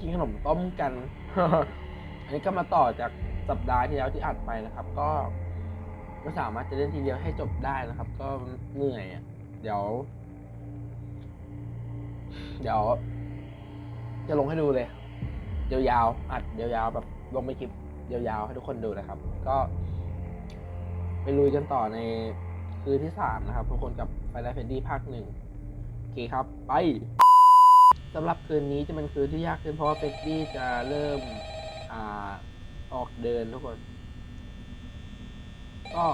กินขนมต้มกัน อันนี้ก็มาต่อจากสัปดาห์ที่แล้วที่อัดไปนะครับ ก็ไม่สามารถจะเล่นทีเดียวให้จบได้นะครับ ก็เหนื่อยอะเดี๋ยว เดี๋ยว จะลงให้ดูเลยยาวๆอัดยาวๆแบบลงไปคลิปยาวๆให้ทุกคนดูนะครับ ก็ ไปลุยกันต่อในคืนที่สามนะครับทุกคนกับไฟไลท์เฟดดี้ภาคหนึ่งโอเคครับ ไป สำหรับคืนนี้จะเป็นคืนที่ยากขึ้นเพราะว่าเฟดดี้จะเริ่มอ่าออกเดินทุกคน ก็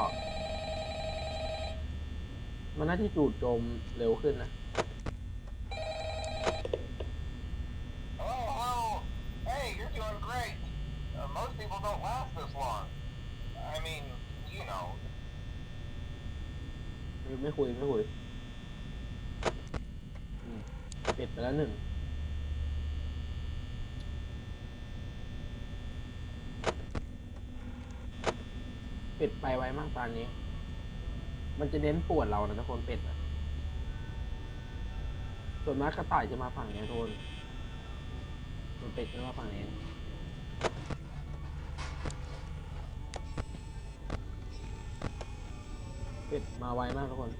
มันน่าที่จูดโจมเร็วขึ้นนะ Hello, hello. Hey, you're doing great. Uh, most people don't last this long. I mean, you know. ไม่คุย ไม่คุยอืมปิดไปแล้วหนึ่ง เป็ดไปไวมากตอนนี้ มันจะเน้นปวดเรานะทุกคนเป็ดอะส่วนมากกระต่ายจะมาฝั่งนี้ทุกคนส่วนเป็ดจะมาฝั่งนี้เป็ดมาไวมากทุกคน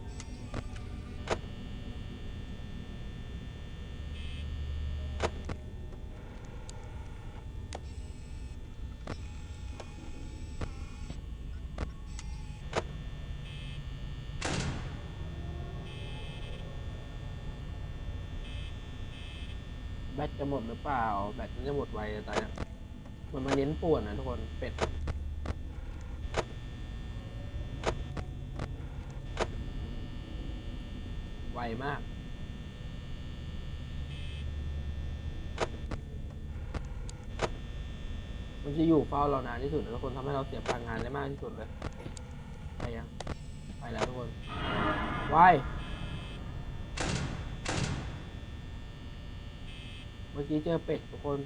แบตจะหมดหรือเปล่า แบตมันจะหมดไวจะตายมันมาเน้นป่วนนะทุกคน เป็ด ไวมากมันจะอยู่เฝ้าเรานานที่สุดนะทุกคนทำให้เราเสียพลังงานได้มากที่สุดเลย ไปยัง ไปแล้วทุกคนไวเมื่ กี้เจอเป็ดทุกคน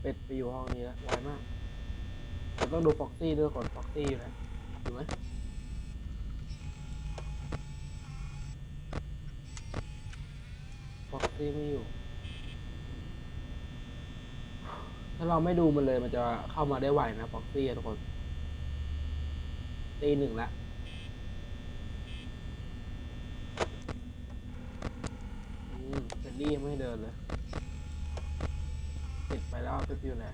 เป็ดไปอยู่ห้องนี้แล้วไวมาก เราต้องดูฟ็อกซี่ด้วยก่อนฟ็อกซี่อยู่ไหนอยู่ไหมฟ็อกซี่ไม่อยู่ ถ้า เราไม่ดูมันเลยมันจะเข้ามาได้ไวนะฟ็อกซี่ทุกคนตีหนึ่งละอืมเฟรดดี้ยังไม่เดินเลยติดไปแล้วติดอยู่ไหน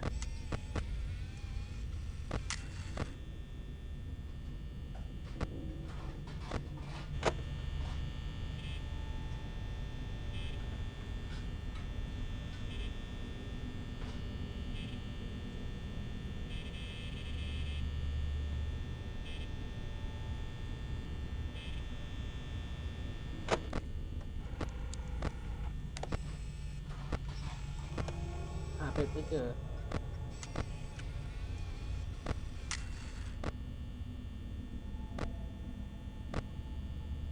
เป็ดไม่เจอ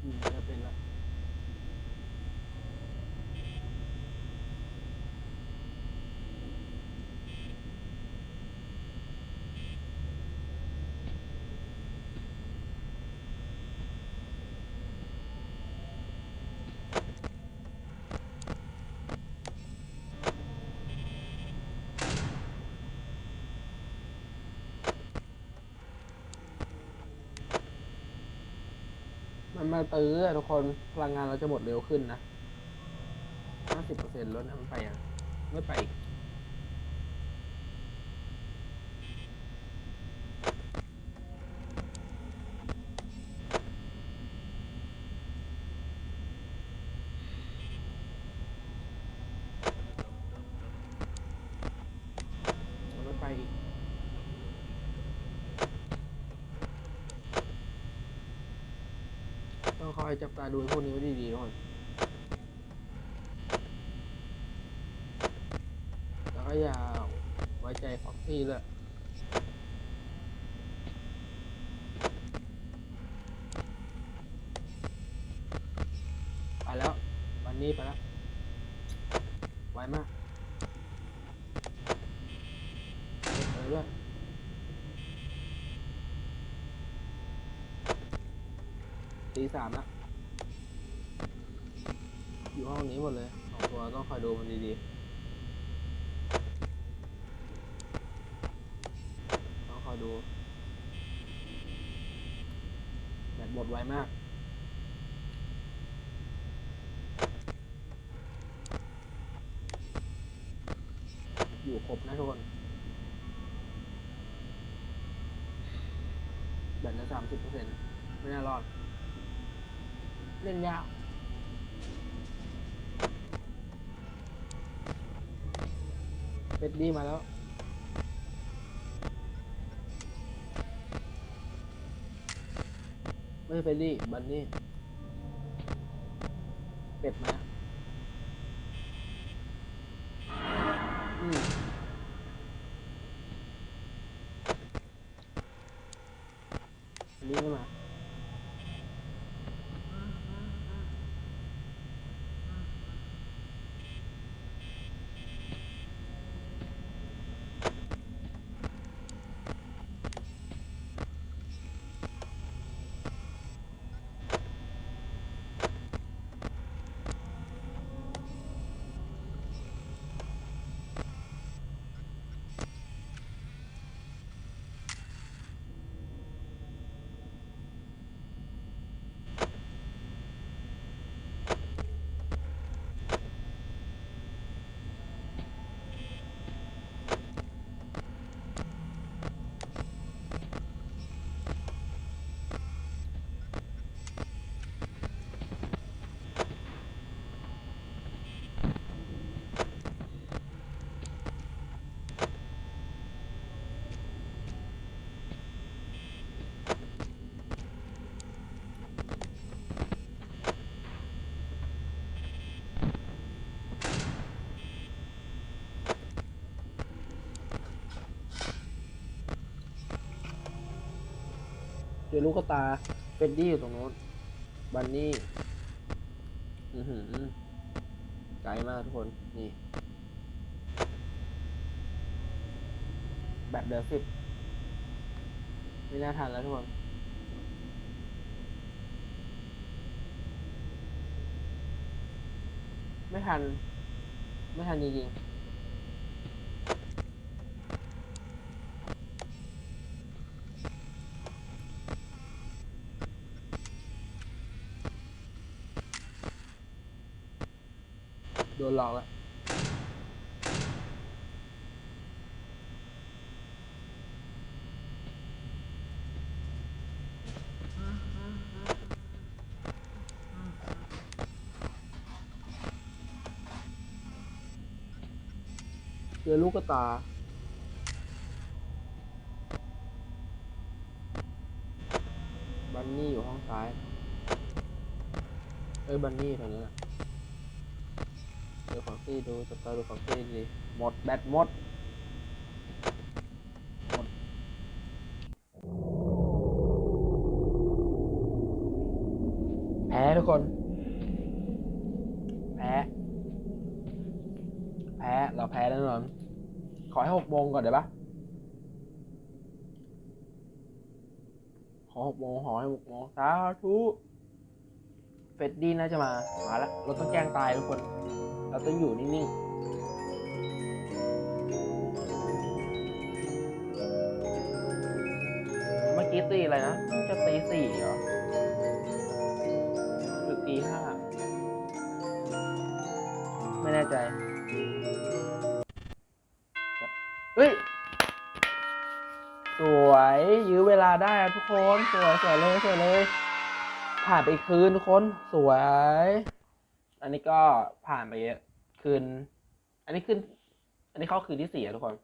อืมจะเป็นละ มันมาตื้อทุกคนพลังงานเราจะหมดเร็วขึ้นนะห้าสิบเปอร์เซ็นต์ลดมันไปอะไม่ไปอีกมันไม่ไปอีก ต้องคอย จับตาดูพวกนี้ไว้ดีๆทุกคนแล้วก็อย่าไว้ใจฟ็อกซี่เลยไปแล้ว วันนี้ไปแล้ว ไวมากเก็บเลยด้วยตีสามแล้ว อยู่ห้องนี้หมดเลยสองตัวต้องคอยดูมันดีๆต้องคอยดูแบตหมดไวมากอยู่ครบนะทุกคนแบตลือสามสิบเปอร์เซ็นต์ไม่น่ารอด เล่นยาก เป็ดดีมาแล้ว ไม่ใช่เป็ดดี้บันนี่เป็ดมาอืมอันนี้ไม่มา เจอลูกกระตาเป็ดดี้อยู่ตรงโน้นบันนี่อือหือไกลมากทุกคน นี่ แบบเดือสิบไม่น่าทันแล้วทุกคนไม่ทัน ไม่ทันจริงๆ นหลอกแล้วเจอลูกกระตาบันนี่อยู่ห้องซ้าย เอ้ย บันนี่ตรงนี้นะ ดี๋ยวของซี่ดูจับตาดูของซี่ดีหมดแบตมดหมดแพ้ทุกคน แพ้ แพ้ เราแพ้แน่นอน ขอให้หกโมงก่อนได้ปะขอหกโมงขอให้หกโมงสาธุเฟดดี้น่าจะมา มาแล้ว เราต้องแกล้งตายทุกคน เราต้องอยู่นิ่งๆเมื่อกี้ตีอะไรนะ จะตีสี่เหรอหรือตีห้าไม่แน่ใจ เฮ้ย สวยยื้อเวลาได้ทุกคน สวยสวยเลยสวยเลย ผ่านไปคืนทุกคน สวย อันนี้ก็ผ่านไปคืน อันนี้ขึ้น อันนี้เข้าคืนที่สี่อะทุกคน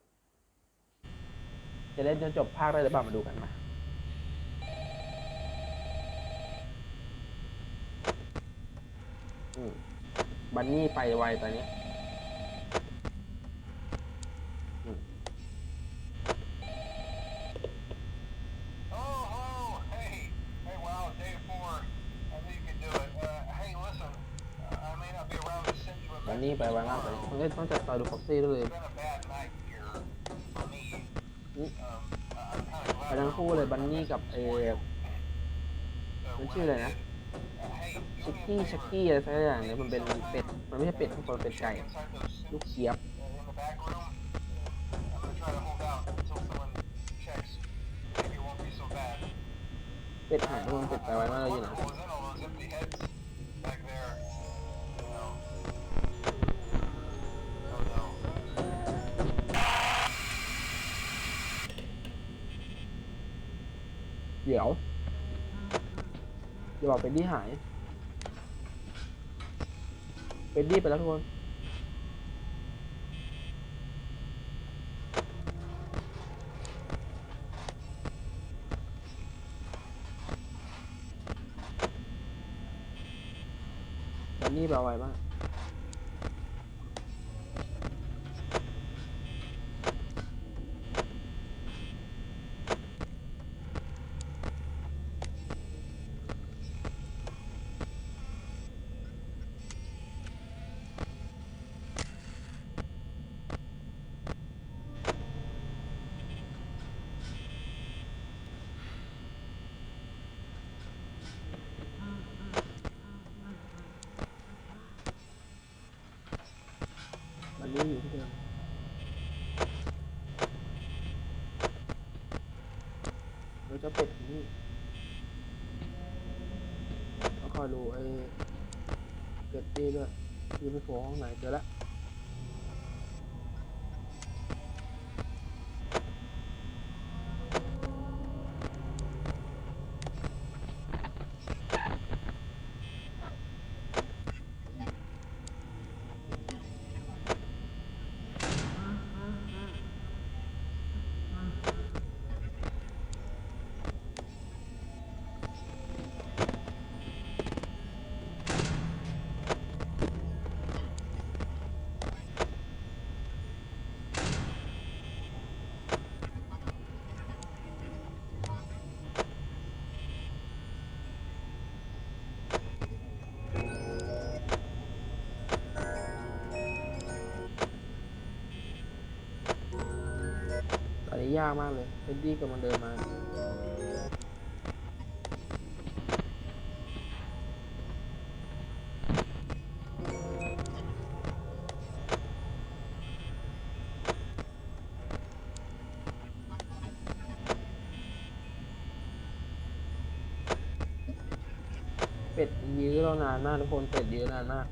จะเล่นจนจบภาคได้หรือเปล่ามาดูกันมาบันนี่ไปไวตอนนี้ วันนี้ไปไวมากเลยคุณต้องจับตาดูฟ็อกซี่ด้วยเลยไปทั้งคู่เลยบันนี่กับเอมันชื่ออะไรนะชิคกี้ชักกี้อะไรสักอย่างเนี่ยมันเป็นเป็ด มันไม่ใช่เป็ดทุกคนเป็ดไก่ ลูกเสียบเป็ดหายทุกคนเป็ดไปไวมากเลยนะ ดี๋ยวอย่าบอกเป็ดดี้หาย เป็ดดี้ไปแล้วทุกคน เราอยู่ที่เดิมเราจะเป็ดอยู่นี่แล้วคอยดูไอ้เป็ดดีด้วยยืนไปโผล่ห้องไหนเจอแล้ว ยากมากเลยเฟดดี้กำลังเดินมาเป็ดยื้อเรานานมากทุกคนเป็ดยื้อนานมาก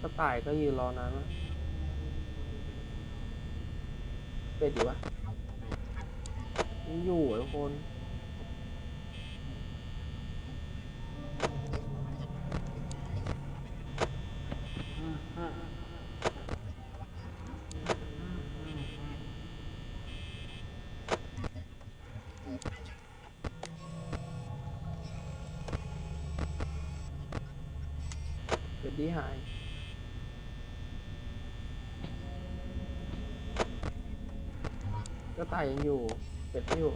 กระต่ายก็ยืนรอนานมาก เป็ดอยู่ปะยังอยู่อะทุกคนเป็ดดีหาย ก็ตายยังอยู่เป็ดไม่อยู่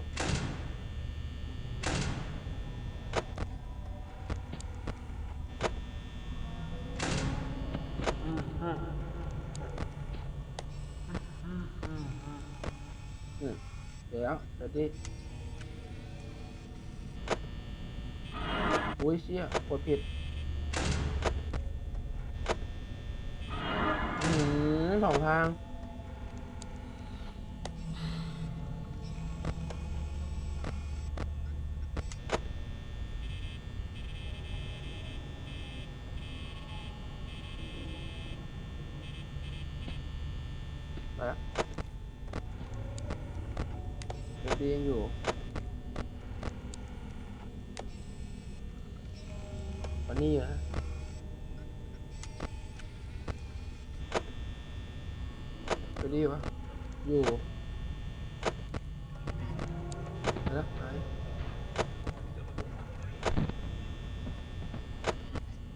เดี๋ยวเดี๋ยวดิอุ้ยเชี่ยกดผิดสองทาง ไปแล้วเดียวดียังอยู่วันนี้อยู่นะเดี๋ยวดีวะอยู่ไปแล้วไป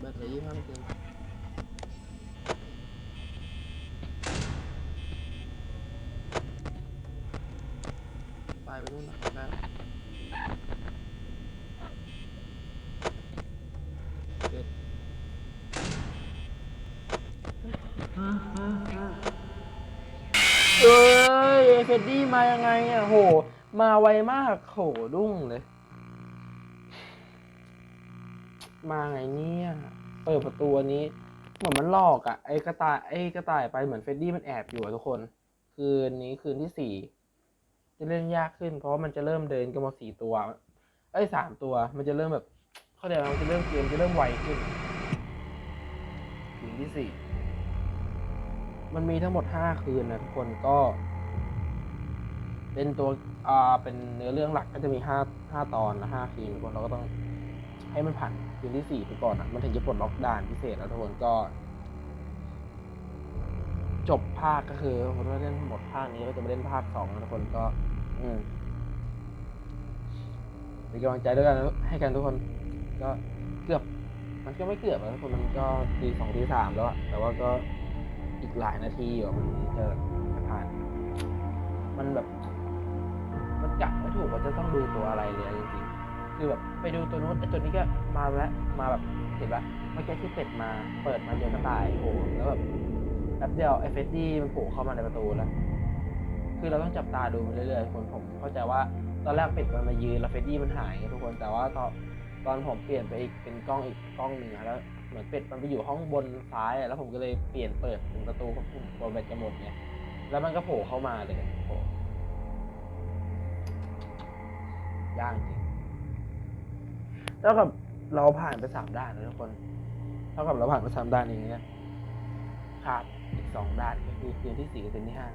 แบตเหลือยี่ห้าเปอร์เซ็นต์ไปไปนู่นนะได้แล้วเสร็จ ฟดดี้ มายังไงอะโห มาไวมากโหดุ้งเลย มาไงเนี่ยเปิดประตูอันนี้ เหมือนมันหลอกอะ่ะไอ้กระต่ายไอ้กระต่ายไปเหมือนเฟดดี้มันแอบอยู่อะทุกคน คืนนี้คืนที่สี่จะเล่นยากขึ้น เพราะมันจะเริ่มเดินกันมาสี่ตัวเอ้สามตัว มันจะเริ่มแบบเข้าใจไหมมันจะเริ่มเกมจะเริ่มไวขึ้นคืนที่สี่มันมีทั้งหมดห้าคืนนะทุกคนก็ เป็นตัวอ่าเป็นเนื้อเรื่องหลักก็จะมีห้าห้าตอนนะห้าคืนทุกคนเราก็ต้องให้มันผ่านคืนที่สี่ไปก่อนอะมันถึงจะปลดล็อกด่านพิเศษแล้วทุกคนก็ จบภาคก็คือผมว่เล่นหมดภาคนี้ก็จะมาเล่นภาคสองแล้วทุกคนก็ อืมเป็นกำลังใจด้วยกันนะให้กันทุกคน ก็เกือบ มันก็ไม่เกือบแล้วทุกคนมันก็ตีสองตีสามแล้วอะแต่ว่าก็อีกหลายนาทีอยู่มันจะผ่าน มันแบบ ถูกว่าจะต้องดูตัวอะไรเลยจริงๆคือแบบไปดูตัวนู้นไอ้ตัวนี้ก็มาแล้วมาแบบเห็นปะเมื่อกี้ที่เป็ดมาเปิดมาเจอกระต่ายโผล่แล้วแบบแป๊บเดียวไอ้เฟสดี้มันโผล่เข้ามาในประตูแล้วคือเราต้องจับตาดูเรื่อยๆคนผมเข้าใจว่าตอนแรกเป็ดมันมายืนแล้วเฟสดี้มันหายไงทุกคนแต่ว่าตอนตอนผมเปลี่ยนไปอีกเป็นกล้องอีกกล้องหนึ่งแล้วเหมือนเป็ดมันไปอยู่ห้องบนซ้ายอะแล้วผมก็เลยเปลี่ยนเปิดเป็นประตูเพราะผมกลัวแบตจะหมดไงแล้วมันก็โผล่เข้ามาเลยโผล่ ยากจริงเท่ากับเราผ่านไปสามด้านนะทุกคน เท่ากับเราผ่านไปสามด้านอย่างเงี้ยขาดอีกสองด้านก็คือคืนที่สี่กับคืนที่ห้า